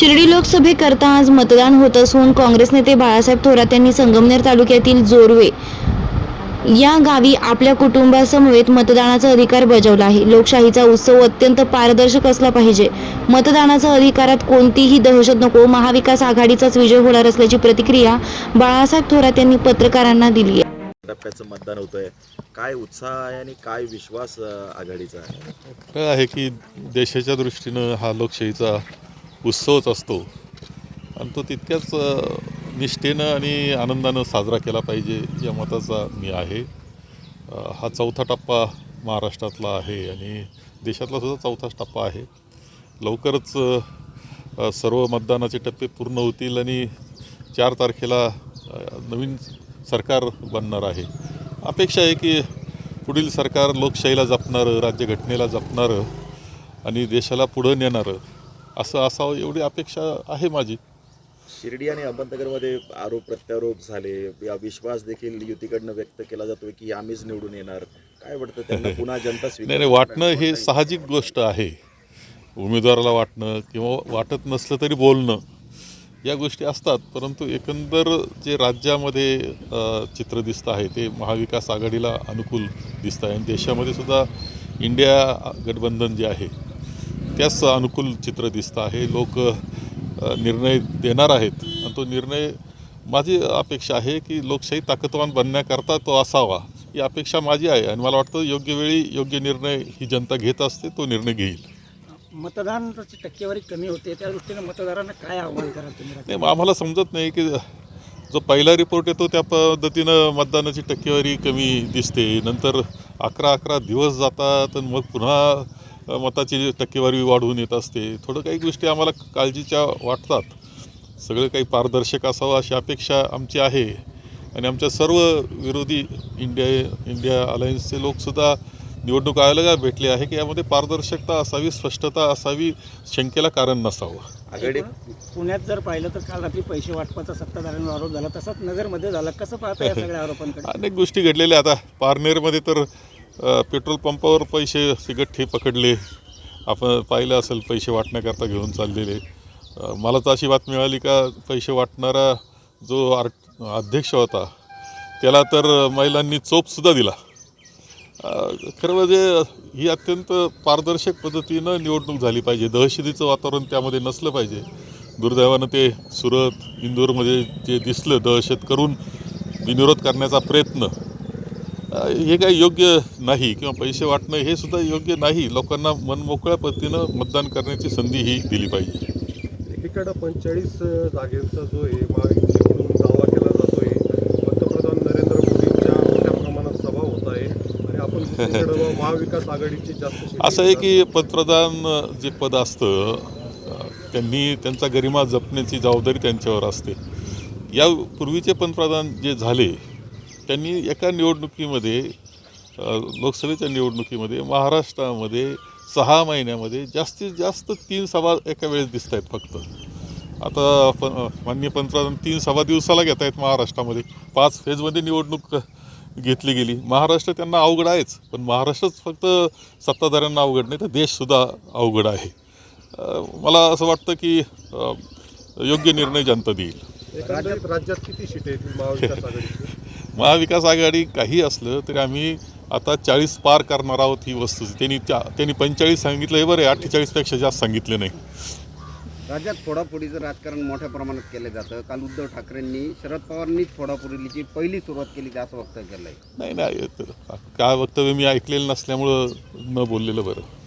शिर्डी लोकसभेकरता आज मतदान होत असून काँग्रेस नेते बाळासाहेब थोरात यांनी संगमनेर तालुक्यातील जोरवे या गावी आपल्या कुटुंबासमवेत मतदानाचा अधिकार बजावला आहे. लोकशाहीचा उत्सव अत्यंत पारदर्शक असला पाहिजे. मतदानाचा अधिकारात कोणतीही दहशत नको महाविकास आघाडीचाच विजय होणार असल्याची प्रतिक्रिया बाळासाहेब थोरात यांनी पत्रकारांना दिली आहे. टप्प्याचं मतदान होतंय. काय उत्साह आहे आणि काय विश्वास आघाडीचा आहे? काय आहे की देशाच्या दृष्टीनं हा लोकशाहीचा उत्सवच असतो. आणि तो तितक्याच निष्ठेनं आणि आनंदानं साजरा केला पाहिजे या मताचा मी आहे. हा चौथा टप्पा महाराष्ट्रातला आहे आणि देशातला सुद्धा चौथाच टप्पा आहे. लवकरच सर्व मतदानाचे टप्पे पूर्ण होतील आणि चार तारखेला नवीन सरकार बनणार आहे. अपेक्षा आहे की पुढील सरकार लोकशाहीला जपणारं राज्यघटनेला जपणारं आणि देशाला पुढं नेणारं असं असावं एवढी अपेक्षा आहे माझी. शिर्डी आणि अहमदनगरमध्ये आरोप प्रत्यारोप झाले. या विश्वास देखील युतीकडनं व्यक्त केला जातोय की आम्हीच निवडून येणार. काय वाटतं त्यांना पुन्हा जनता नाही नाही वाटणं हे साहजिक गोष्ट आहे. उमेदवाराला वाटणं किंवा वाटत नसलं तरी बोलणं या गोष्टी असतात. परंतु एकंदर जे राज्यामध्ये चित्र दिसतं आहे ते महाविकास आघाडीला अनुकूल दिसतं आहे. आणि देशामध्ये सुद्धा इंडिया गठबंधन जे आहे त्याच अनुकूल चित्र दिसतं आहे. लोक निर्णय देणार आहेत. आणि तो निर्णय माझी अपेक्षा आहे की लोकशाही ताकदवान बनण्याकरता तो असावा. ही अपेक्षा माझी आहे आणि मला वाटतं योग्य वेळी योग्य निर्णय ही जनता घेत असते तो निर्णय घेईल. मतदानाची टक्केवारी कमी होते त्या दृष्टीने मतदारांना काय आव्हान कराल तुम्ही? नाही आम्हाला समजत नाही की जो पहिला रिपोर्ट येतो त्या पद्धतीनं मतदानाची टक्केवारी कमी दिसते. नंतर अकरा अकरा दिवस जातात आणि मग पुन्हा मताची टक्केवारी वाढवून येत असते. थोडं काही गोष्टी आम्हाला काळजीच्या वाटतात. सगळं काही पारदर्शक असावं अशी अपेक्षा आमची आहे. आणि आमच्या सर्व विरोधी इंडिया इंडिया अलायन्सचे लोकसुद्धा निवडणूक आयोगाला भेटले आहे की यामध्ये पारदर्शकता असावी स्पष्टता असावी शंकेला कारण नसावं. आघाडी? पुण्यात जर पाहिलं तर काल रात्री पैसे वाटपाचा सत्ताधाऱ्यांवर आरोप झाला. तसाच नगरमध्ये झाला. कसं पाहता या सगळ्या आरोपांकडे? अनेक गोष्टी घडलेल्या आता पारनेरमध्ये तर पेट्रोल पंपावर पैसे सिगट्ठे पकडले. आपण पाहिलं असेल पैसे वाटण्याकरता घेऊन चाललेले. मला तर अशी बातमी मिळाली का पैसे वाटणारा जो आर अध्यक्ष होता त्याला तर महिलांनी चोपसुद्धा दिला. खरं म्हणजे ही अत्यंत पारदर्शक पद्धतीनं निवडणूक झाली पाहिजे. दहशतीचं वातावरण त्यामध्ये नसलं पाहिजे. दुर्दैवानं ते सुरत इंदूरमध्ये जे दिसलं दहशत करून विनिरोध करण्याचा प्रयत्न हे काही योग्य नाही किंवा पैसे वाटणं हे सुद्धा योग्य नाही. लोकांना मनमोकळ्या पद्धतीनं मतदान करण्याची संधी ही दिली पाहिजे. एकीकडं पंचेचाळीस जागेचा जो आहे महायुतीकडून दावा केला जातोय. पंतप्रधान नरेंद्र मोदींच्या मोठ्या प्रमाणात सभा होत आहे. आणि आपण महाविकास आघाडीची जास्त असं आहे की पंतप्रधान जे पद असतं त्यांनी त्यांचा गरिमा जपण्याची जबाबदारी त्यांच्यावर असते. या पूर्वीचे पंतप्रधान जे झाले त्यांनी एका निवडणुकीमध्ये लोकसभेच्या निवडणुकीमध्ये महाराष्ट्रामध्ये सहा महिन्यामध्ये जास्तीत जास्त तीन सभा एका वेळेस दिसत आहेत फक्त. आता प मान्य पंतप्रधान तीन सभा दिवसाला घेत आहेत महाराष्ट्रामध्ये. पाच फेजमध्ये निवडणूक घेतली गेली. महाराष्ट्र त्यांना अवघड आहेच पण महाराष्ट्रच फक्त सत्ताधाऱ्यांना अवघड नाही तर देशसुद्धा अवघड आहे. मला असं वाटतं की योग्य निर्णय जनता देईल. राज्यात किती सीट आहेत? महाविकास आघाडी काही असलं तरी आम्ही आता चाळीस पार करणार आहोत ही वस्तू. त्यांनी त्या त्यांनी पंचेचाळीस सांगितलं. आहे बरं अठ्ठेचाळीसपेक्षा जास्त सांगितले नाही. राज्यात फोडाफोडीचं राजकारण मोठ्या प्रमाणात केलं जातं. काल उद्धव ठाकरेंनी शरद पवारांनीच फोडाफोडीची पहिली सुरुवात केली असं वक्तव्य केलं आहे नाही नाही काय वक्तव्य मी ऐकलेलं नसल्यामुळं न बोललेलं बरं.